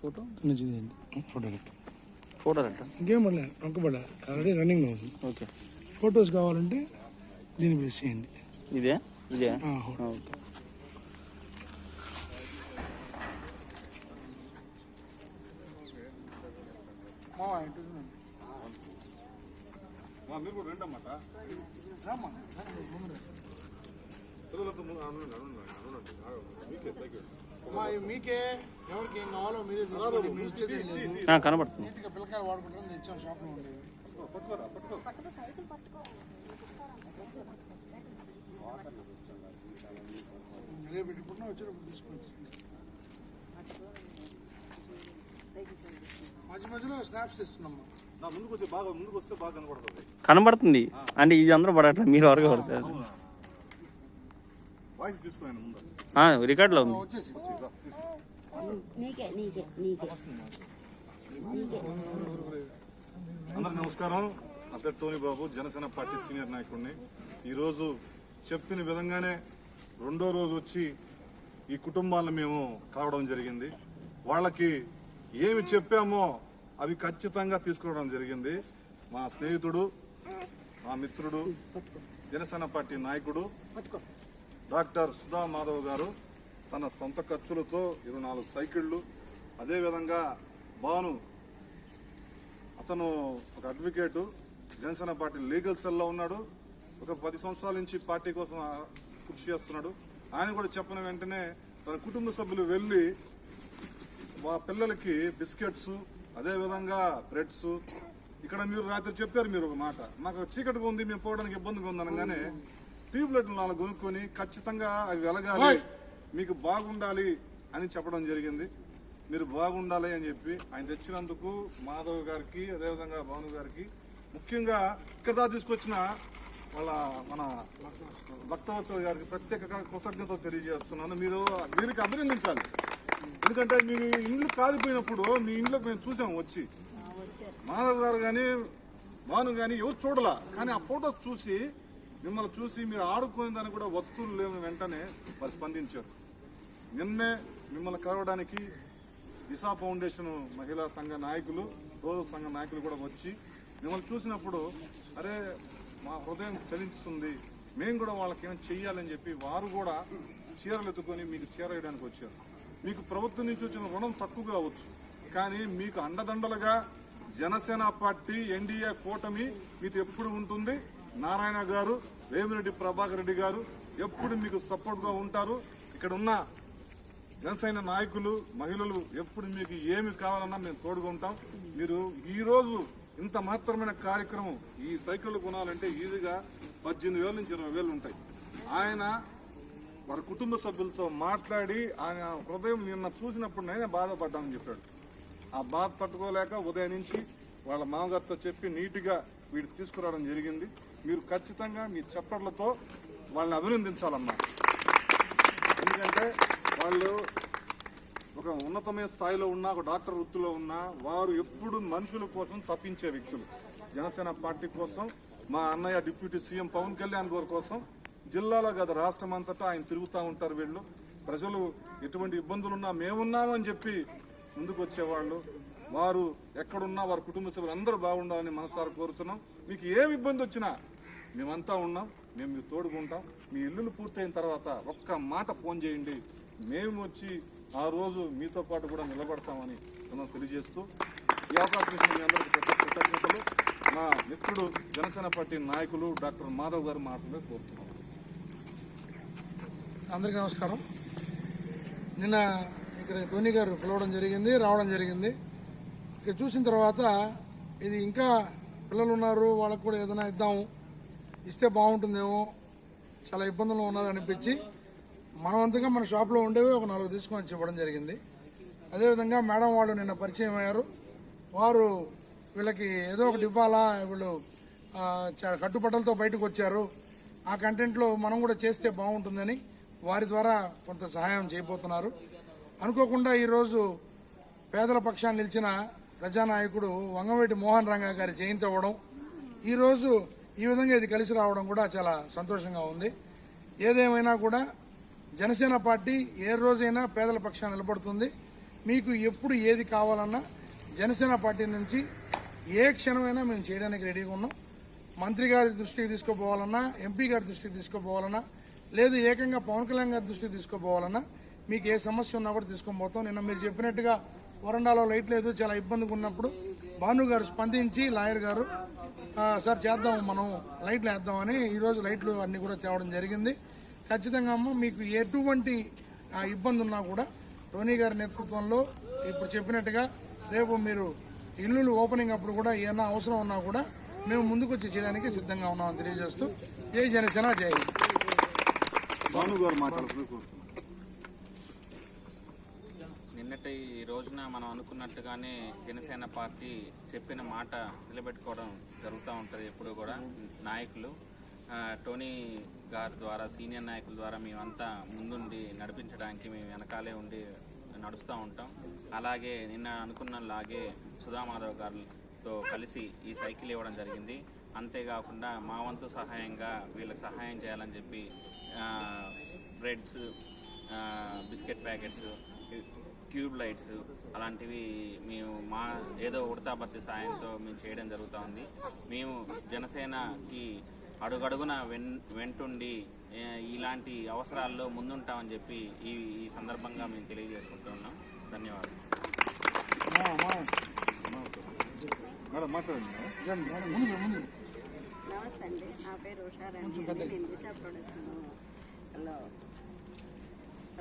Photo? నుంచి తీయండి photo పెట్టు ఫోటో అంట ఇంకేం పడలే నొక్కబడలే ఆల్రెడీ రన్నింగ్ అవుతుంది ఓకే. ఫొటోస్ కావాలంటే దీన్ని ప్రెస్ చేయండి. ఇదే? ఇదే? ఆ, ఫోటో. ఓకే. మీరు మీకే. ఎవరికి ఏం కావాలో మీరే తీసుకోండి మేము ఇచ్చేది ఏం లేదు. ఆ, కనబడుతుంది. నీట్గా పిల్లకాయలు వాడుకుంటారని తెచ్చాం షాప్లో ఉండేది పట్టుకోరా పట్టుకో రేపు ఇప్పుడు వచ్చేటప్పుడు తీసుకోవచ్చు మధ్య మధ్యలో స్నాప్స్ ముందుకు వచ్చి బాగా ముందుకు వస్తే బాగా కనపడుతుంది కనబడుతుంది. అంటే ఇది అందరూ పడట్లే మీరు వరకు పడతారు. వాయిస్ తీసుకున్నాను ముందు రికార్డులో ఉంది. వచ్చేసి నీకే నీకే నీకే. నీకే. అందరికి నమస్కారం. నా పేరు టోనీ బాబు జనసేన పార్టీ సీనియర్ నాయకుడిని. ఈరోజు చెప్పిన విధంగానే రెండో రోజు వచ్చి ఈ కుటుంబాలను మేము కావడం జరిగింది. వాళ్ళకి ఏమి చెప్పామో అవి ఖచ్చితంగా తీసుకురావడం జరిగింది. మా స్నేహితుడు మా మిత్రుడు జనసేన పార్టీ నాయకుడు డాక్టర్ సుధా మాధవ్ గారు తన సొంత ఖర్చులతో ఇరవై నాలుగు సైకిళ్ళు అదేవిధంగా భాను అతను ఒక అడ్వకేటు జనసేన పార్టీ లీగల్ సెల్లో ఉన్నాడు. ఒక పది సంవత్సరాల నుంచి పార్టీ కోసం కృషి చేస్తున్నాడు. ఆయన కూడా చెప్పిన వెంటనే తన కుటుంబ సభ్యులు వెళ్ళి మా పిల్లలకి బిస్కెట్స్ అదేవిధంగా బ్రెడ్స్ ఇక్కడ మీరు రాత్రి చెప్పారు మీరు ఒక మాట. మాకు చీకటిగా ఉంది మేము పోవడానికి ఇబ్బందిగా ఉంది అనగానే ట్యూబ్ లైట్లు నాలుగు కొనుక్కొని ఖచ్చితంగా అవి వెలగాలి. మీకు బాగుండాలి అని చెప్పడం జరిగింది. మీరు బాగుండాలి అని చెప్పి ఆయన తెచ్చినందుకు మాధవ్ గారికి అదేవిధంగా భాను గారికి ముఖ్యంగా ఇక్కడ దాకా తీసుకొచ్చిన వాళ్ళ మన భక్తవత్సల గారికి ప్రత్యేక కృతజ్ఞతలు తెలియజేస్తున్నాను. మీరు వీరికి అభినందించాలి. ఎందుకంటే మీ ఇండ్లు కాలిపోయినప్పుడు మీ ఇంట్లో మేము చూసాం వచ్చి. మాధవ్ గారు కానీ భాను కానీ ఎవరు చూడలా. కానీ ఆ ఫోటోస్ చూసి మిమ్మల్ని చూసి మీరు ఆడుకునే దానికి కూడా వస్తువులు లేని వెంటనే వారు స్పందించారు. నిన్నే మిమ్మల్ని కలవడానికి దిశా ఫౌండేషన్ మహిళా సంఘ నాయకులు రోజు సంఘ నాయకులు కూడా వచ్చి మిమ్మల్ని చూసినప్పుడు అరే మా హృదయం చలించుతుంది మేము కూడా వాళ్ళకి ఏమైనా చెయ్యాలని చెప్పి వారు కూడా చీరలు ఎత్తుకొని మీకు చీర వేయడానికి వచ్చారు. మీకు ప్రభుత్వం నుంచి వచ్చిన రుణం తక్కువ కావచ్చు కానీ మీకు అండదండలుగా జనసేన పార్టీ ఎన్డీఏ కూటమి మీకు ఎప్పుడు ఉంటుంది? నారాయణ గారు వేమిరెడ్డి ప్రభాకర్ రెడ్డి గారు ఎప్పుడు మీకు సపోర్ట్గా ఉంటారు. ఇక్కడ ఉన్న జనసేన నాయకులు మహిళలు ఎప్పుడు మీకు ఏమి కావాలన్నా మేము తోడుగా ఉంటాం. మీరు ఈరోజు ఇంత మహత్తరమైన కార్యక్రమం ఈ సైకిల్ కొనాలంటే ఈజీగా పద్దెనిమిది వేల నుంచి ఇరవై వేలు ఉంటాయి. ఆయన వారి కుటుంబ సభ్యులతో మాట్లాడి ఆయన హృదయం నిన్న చూసినప్పుడు నేనే బాధపడ్డానని చెప్పాడు. ఆ బాధ తట్టుకోలేక ఉదయం నుంచి వాళ్ళ మామగారితో చెప్పి నీట్గా వీడు తీసుకురావడం జరిగింది. మీరు ఖచ్చితంగా మీ చప్పట్లతో వాళ్ళని అభినందించాలమ్మా. ఎందుకంటే వాళ్ళు ఒక ఉన్నతమైన స్థాయిలో ఉన్న ఒక డాక్టర్ వృత్తిలో ఉన్న వారు ఎప్పుడు మనుషుల కోసం తప్పించే వ్యక్తులు. జనసేన పార్టీ కోసం మా అన్నయ్య డిప్యూటీ సీఎం పవన్ కళ్యాణ్ గారి కోసం జిల్లాలో కాదు రాష్ట్రం అంతటా ఆయన తిరుగుతూ ఉంటారు వీళ్ళు. ప్రజలు ఎటువంటి ఇబ్బందులున్నా మేమున్నామని చెప్పి ముందుకు వచ్చేవాళ్ళు వారు ఎక్కడున్నా వారి కుటుంబ సభ్యులు అందరూ బాగుండాలని మనసారా కోరుతున్నాం. మీకు ఏమి ఇబ్బంది వచ్చినా మేమంతా ఉన్నాం మేము మీకు తోడుకుంటాం. మీ ఇల్లులు పూర్తయిన తర్వాత ఒక్క మాట ఫోన్ చేయండి. మేము వచ్చి ఆ రోజు మీతో పాటు కూడా నిలబడతామని మనం తెలియజేస్తూ ఈ అవకాశం ఇచ్చిన మీ అందరికీ కృతజ్ఞతలు. మా మిత్రుడు జనసేన పార్టీ నాయకులు డాక్టర్ మాధవ్ గారు మాటలుగా కోరుతున్నాం. అందరికీ నమస్కారం. నిన్న ఇక్కడ ధోని గారు పిలవడం జరిగింది రావడం జరిగింది. ఇక్కడ చూసిన తర్వాత ఇది ఇంకా పిల్లలు ఉన్నారు వాళ్ళకు కూడా ఏదైనా ఇద్దాము. ఇస్తే బాగుంటుందేమో చాలా ఇబ్బందులు ఉన్నారనిపించి మనవంతగా మన షాప్లో ఉండేవి ఒక నాలుగు తీసుకొని వచ్చి ఇవ్వడం జరిగింది. అదేవిధంగా మేడం వాళ్ళు నిన్న పరిచయం అయ్యారు. వారు వీళ్ళకి ఏదో ఒకటి ఇవ్వాలా వీళ్ళు చ- కట్టుబట్టలతో బయటకు వచ్చారు. ఆ కంటెంట్లో మనం కూడా చేస్తే బాగుంటుందని వారి ద్వారా కొంత సహాయం చేయబోతున్నారు. అనుకోకుండా ఈరోజు పేదల పక్షాన్ని నిలిచిన ప్రజానాయకుడు వంగవేటి మోహన్ రంగా గారి జయంతి అవ్వడం ఈరోజు ఈ విధంగా ఇది కలిసి రావడం కూడా చాలా సంతోషంగా ఉంది. ఏదేమైనా కూడా జనసేన పార్టీ ఏ రోజైనా పేదల పక్షాన్ని నిలబడుతుంది. మీకు ఎప్పుడు ఏది కావాలన్నా జనసేన పార్టీ నుంచి ఏ క్షణమైనా మేము చేయడానికి రెడీగా ఉన్నాం. మంత్రి గారి దృష్టికి తీసుకుపోవాలన్నా ఎంపీ గారి దృష్టికి తీసుకుపోవాలన్నా లేదు ఏకంగా పవన్ కళ్యాణ్ గారి దృష్టికి తీసుకుపోవాలన్నా మీకు ఏ సమస్య ఉన్నా కూడా తీసుకొని పోతాం. నిన్న మీరు చెప్పినట్టుగా వరండాలో లైట్ లేదు చాలా ఇబ్బందిగా ఉన్నప్పుడు భాను గారు స్పందించి లాయర్ గారు సార్ చేద్దాం మనం లైట్లు వేద్దామని ఈరోజు లైట్లు అన్నీ కూడా తేవడం జరిగింది. ఖచ్చితంగా అమ్మ మీకు ఎటువంటి ఇబ్బంది ఉన్నా కూడా ధోని గారి నేతృత్వంలో ఇప్పుడు చెప్పినట్టుగా రేపు మీరు ఇల్లులు ఓపెనింగ్ అప్పుడు కూడా ఏమైనా అవసరం ఉన్నా కూడా మేము ముందుకు వచ్చి చేయడానికి సిద్ధంగా ఉన్నామని తెలియజేస్తూ. జై జనసేన జై హింద్. గారు మాట్లాడుతూ నిన్నటి నిన్నటి రోజున మనం అనుకున్నట్టుగానే జనసేన పార్టీ చెప్పిన మాట నిలబెట్టుకోవడం జరుగుతూ ఉంటుంది ఎప్పుడు కూడా. నాయకులు టోనీ గారి ద్వారా సీనియర్ నాయకుల ద్వారా మేమంతా ముందుండి నడిపించడానికి మేము వెనకాలే ఉండి నడుస్తూ ఉంటాం. అలాగే నిన్న అనుకున్నలాగే సుధామాధవ్ గారితో కలిసి ఈ సైకిల్ ఇవ్వడం జరిగింది. అంతేకాకుండా మా వంతు సహాయంగా వీళ్ళకి సహాయం చేయాలని చెప్పి breads biscuit packets tube lights అలాంటివి మేము మా ఏదో ఉడతాబత్తి సాయంతో మేము చేయడం జరుగుతూ ఉంది. మేము జనసేనకి అడుగడుగున వెన్ వెంటుండి ఇలాంటి అవసరాల్లో ముందుంటామని చెప్పి ఈ ఈ సందర్భంగా మేము తెలియజేసుకుంటున్నాం ధన్యవాదాలు. నమస్తే అండి. నా పేరు ఉషారాణి నేను దిశ ప్రొడక్షన్లో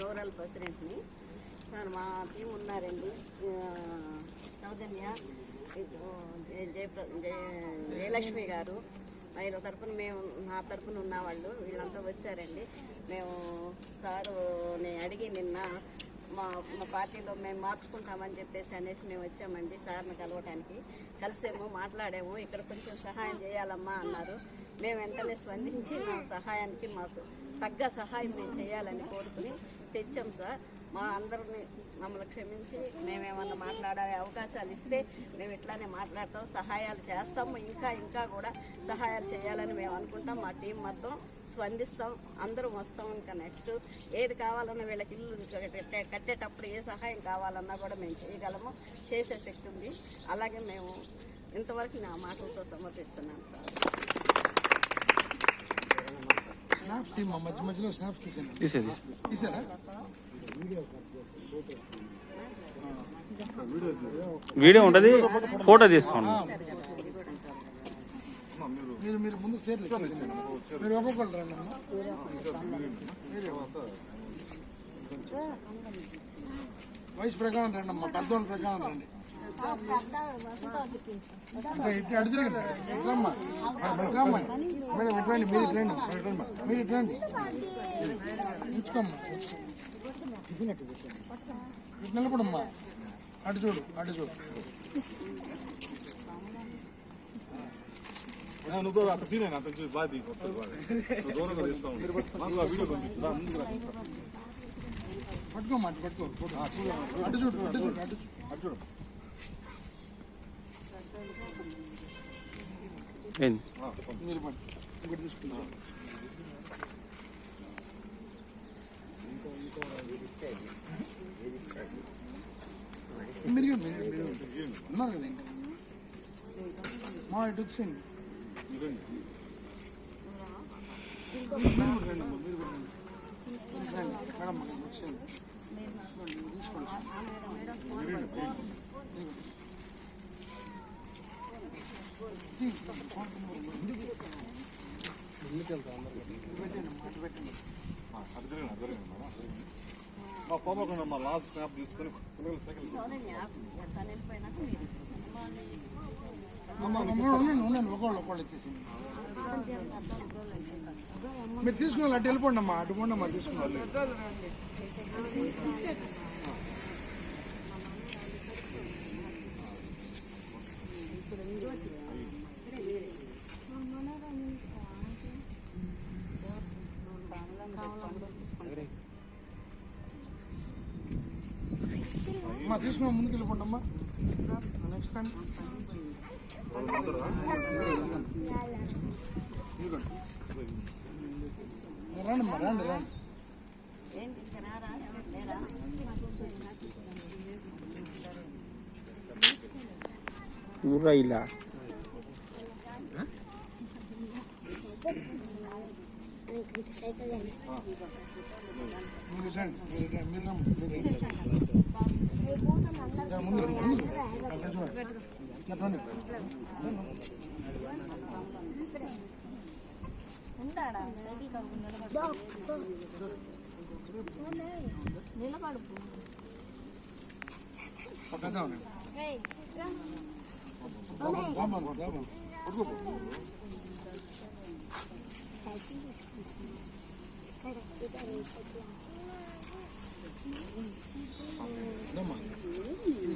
రూరల్ ప్రెసిడెంట్ని. సార్ మా టీం ఉన్నారండి. సౌజన్య జయ- జయప్ర జయలక్ష్మి గారు. వీళ్ళ తరపున మేము నా తరపున ఉన్న వాళ్ళు వీళ్ళంతా వచ్చారండి. మేము సారు నేను అడిగి నిన్న మా మా పార్టీలో మేము మార్చుకుంటామని చెప్పేసి అనేసి మేము వచ్చామండి సార్ని కలవటానికి. కలిసేమో మాట్లాడాము ఇక్కడ కొంచెం సహాయం చేయాలమ్మా అన్నారు. మేము వెంటనే స్పందించి మా సహాయానికి మాకు తగ్గ సహాయం మేము చేయాలని కోరుకుని తెచ్చాం సార్. మా అందరిని మమ్మల్ని క్షమించి మేమేమన్నా మాట్లాడే అవకాశాలు ఇస్తే మేము ఇట్లానే మాట్లాడతాం సహాయాలు చేస్తాము ఇంకా ఇంకా కూడా సహాయాలు చేయాలని మేము అనుకుంటాం. మా టీం మొత్తం స్పందిస్తాం అందరం వస్తాం. ఇంకా నెక్స్ట్ ఏది కావాలన్నా వీళ్ళకి ఇల్లు కట్టే కట్టేటప్పుడు ఏ సహాయం కావాలన్నా కూడా మేము చేయగలము చేసే శక్తి ఉంది. అలాగే మేము ఇంతవరకు నా మాటలతో సమర్పిస్తున్నాను సార్. స్నాప్స్ మధ్య మధ్యలో స్నాప్స్ తీసాను తీసేది తీసారా? వీడియో ఉంటుంది ఫోటో తీసుకోండి. మీరు మీరు ముందు చీరలు మీరు ఒక్కొక్కరు రండి వయసు ప్రకారం రండి అమ్మా పెద్దోళ్ళ ప్రకారం రండి. మీరు ఇటు మీరు ఇటు ఇచ్చుకోమ్మా ఇటు రండి ఉంచుకోమ్మా ఇటు నిలబడమ్మా అటు చూడు అటు చూడు. నువ్వు అట్లా తినే అంత చూసి బాగా దిగి వస్తుంది బాగా నువ్వు దూరంగా తీస్తా ఉంటావు మాకు ఆ వీడియో పంపించు రా, ముందుకు రా. పట్టుకోమ్మా అటు పట్టుకో. అటు చూడు అటు చూడు అటు చూడు అటు చూడు. మీరు పట్టు ఇంకోటి తీసుకుంటాం. మీరు మీరు ఉన్నారు కదా ఇంకా మా ఇటు వచ్చేయండి. మేడం వచ్చేయండి ఆ, అటు తిరగండి, అటు తిరగండి మేడం. మా మా లాస్ట్ స్నాప్ తీసుకొని మీరు అమ్మా, ఒకళ్ళు ఒకళ్ళు ఇచ్చేసింది మీరు తీసుకున్న వాళ్ళు అటు వెళ్ళిపోండి అమ్మా అటు పోండి అమ్మా తీసుకున్న అమ్మా తీసుకున్నా ముందుకు వెళ్ళిపోండి అమ్మా. రండి అమ్మా రండి రండి. ఊరా ఇలా. రండి, మీరు రండి,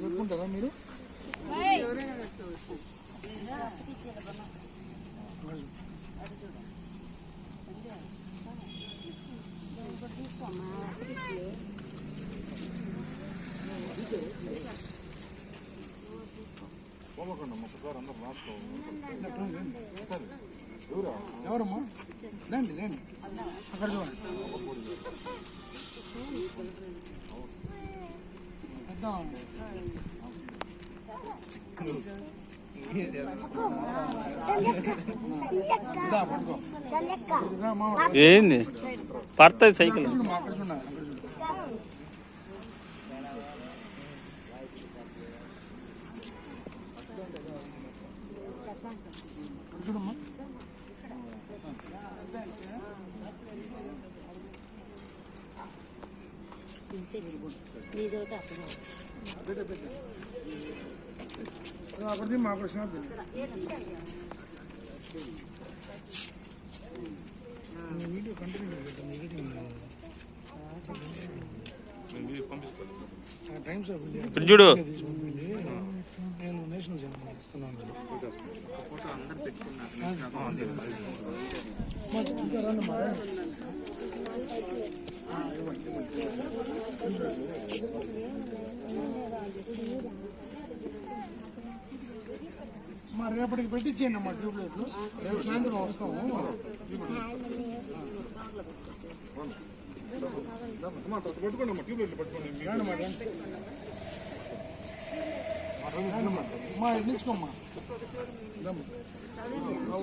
పెట్టుకుంటారా మీరు? ఎవరమ్మా? రండి రండి అక్కడ చూడండి. ఏంది? పడుతుంది సైకిల్. చూడమ్మా. అక్కడిది మాకు వచ్చిన వీడియో కంటిన్యూ పంపిస్తాను టైమ్స్ ఆఫ్ ఇప్పుడు చూడు. నేను నేషనల్ ఛానల్ ఇస్తున్నాను మా ఇంకా రండి మా మా రేపటికి పెట్టించేయండి అమ్మా ట్యూబ్లైట్లు రేపు సాయంత్రం వస్తాము. అమ్మ పట్టుకోండి అమ్మ ట్యూబ్లైట్లు పట్టుకోండి. మీ- రండి మా రండి. మా ఎన్నించుకోమ్మా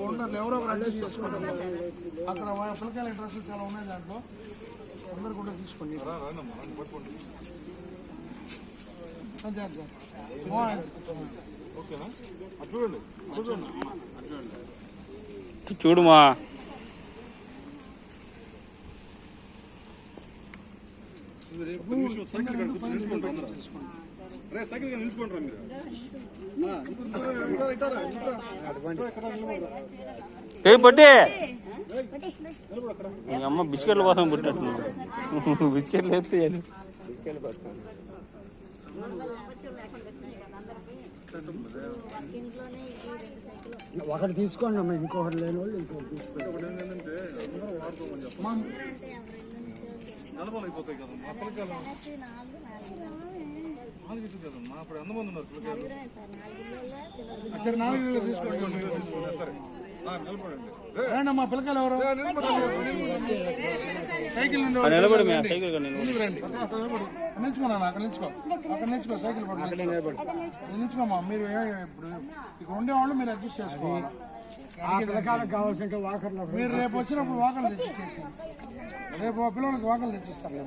ఉండరు ఎవరో ఒకరు అడ్జస్ట్ చేసుకుంటారు అక్కడ పిల్లకాయల డ్రెస్సులు చాలా ఉన్నాయి దాంట్లో. అందరు కూడా తీసుకోండి. చూడుమా. సైకిల్ నిల్చుకుంటారు మీరు. ఏ పొట్టి మీ అమ్మ బిస్కెట్ల కోసం పుట్టినట్టు బిస్కెట్లు ఎత్తే ఒకటి తీసుకోండి అమ్మా ఇంకొకటి లేని వాళ్ళు ఇంకొకటి తీసుకోండి అప్పుడు ఎంతమంది ఉన్నారు తీసుకోండి అమ్మా పిల్లకాయలు ఎవరు? సైకిల్ నిలబడి మీ సైకిల్ నిల్చుకున్నాను అక్కడ నిల్చుకో అక్కడ నిల్చుకో. సైకిల్ పట్టు నిల్చుకోమ్మా మీరు ఇప్పుడు ఇక్కడ ఉండేవాళ్ళు మీరు అడ్జస్ట్ చేసుకోవాలి. ఆ పిల్లకాయలకు కావాల్సిన వాకర్లు మీరు రేపు వచ్చినప్పుడు వాకలు తెచ్చిచ్చేసి రేపు ఆ పిల్లలకి వాకలు తెచ్చిస్తారు.